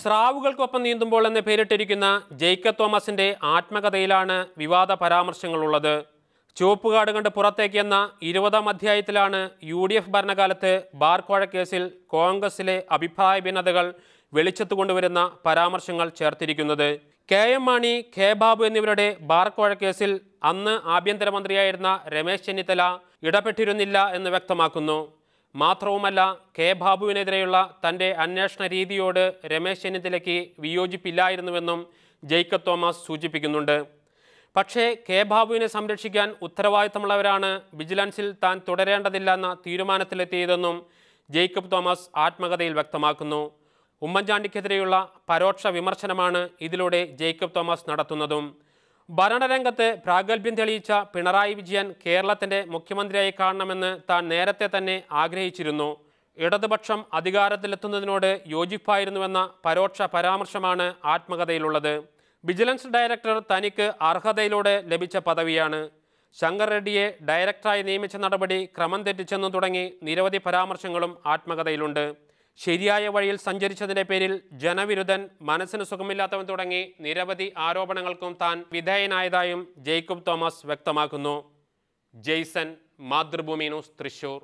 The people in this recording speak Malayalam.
സ്രാവുകൾക്കൊപ്പം നീന്തുമ്പോൾ എന്ന് പേരിട്ടിരിക്കുന്ന ജെയ്ക്കബ് തോമസിന്റെ ആത്മകഥയിലാണ് വിവാദ പരാമർശങ്ങളുള്ളത്. ചുവപ്പുകാട് കണ്ട് പുറത്തേക്ക് എന്ന ഇരുപതാം അധ്യായത്തിലാണ് യു ഡി എഫ് ഭരണകാലത്ത് ബാർക്കോഴ കേസിൽ കോൺഗ്രസിലെ അഭിപ്രായ ഭിന്നതകൾ വെളിച്ചത്ത് കൊണ്ടുവരുന്ന പരാമർശങ്ങൾ ചേർത്തിരിക്കുന്നത്. K M Mani K Babu എന്നിവരുടെ ബാർക്കോഴ കേസിൽ അന്ന് ആഭ്യന്തരമന്ത്രിയായിരുന്ന രമേശ് ചെന്നിത്തല ഇടപെട്ടിരുന്നില്ല എന്ന് വ്യക്തമാക്കുന്നു. മാത്രവുമല്ല കെ ബാബുവിനെതിരെയുള്ള തന്റെ അന്വേഷണ രീതിയോട് രമേശ് ചെന്നിത്തലയ്ക്ക് വിയോജിപ്പില്ലായിരുന്നുവെന്നും ജേക്കബ് തോമസ് സൂചിപ്പിക്കുന്നുണ്ട്. പക്ഷേ കെ ബാബുവിനെ സംരക്ഷിക്കാൻ ഉത്തരവാദിത്തമുള്ളവരാണ് വിജിലൻസിൽ താൻ തുടരേണ്ടതില്ലെന്ന തീരുമാനത്തിലെത്തിയതെന്നും ജേക്കബ് തോമസ് ആത്മകഥയിൽ വ്യക്തമാക്കുന്നു. ഉമ്മൻചാണ്ടിക്കെതിരെയുള്ള പരോക്ഷ വിമർശനമാണ് ഇതിലൂടെ ജേക്കബ് തോമസ് നടത്തുന്നതും. ഭരണരംഗത്ത് പ്രാഗൽഭ്യം തെളിയിച്ച പിണറായി വിജയൻ കേരളത്തിന്റെ മുഖ്യമന്ത്രിയായി കാണണമെന്ന് താൻ നേരത്തെ തന്നെ ആഗ്രഹിച്ചിരുന്നു. ഇടതുപക്ഷം അധികാരത്തിലെത്തുന്നതിനോട് യോജിപ്പായിരുന്നുവെന്ന പരോക്ഷ പരാമർശമാണ് ആത്മകഥയിലുള്ളത്. വിജിലൻസ് ഡയറക്ടർ തനിക്ക് അർഹതയിലൂടെ ലഭിച്ച പദവിയാണ്. ശങ്കർ റെഡ്ഡിയെ ഡയറക്ടറായി നിയമിച്ച നടപടി ക്രമം തെറ്റിച്ചെന്നു തുടങ്ങി നിരവധി പരാമർശങ്ങളും ആത്മകഥയിലുണ്ട്. ശരിയായ വഴിയിൽ സഞ്ചരിച്ചതിന്റെ പേരിൽ ജനവിരുദ്ധൻ മനസ്സിന് സുഖമില്ലാത്തവൻ തുടങ്ങി നിരവധി ആരോപണങ്ങൾക്കും താൻ വിധേയനായതായും ജേക്കബ് തോമസ് വ്യക്തമാക്കുന്നു. ജെയ്സൺ മാതൃഭൂമി ന്യൂസ് തൃശൂർ.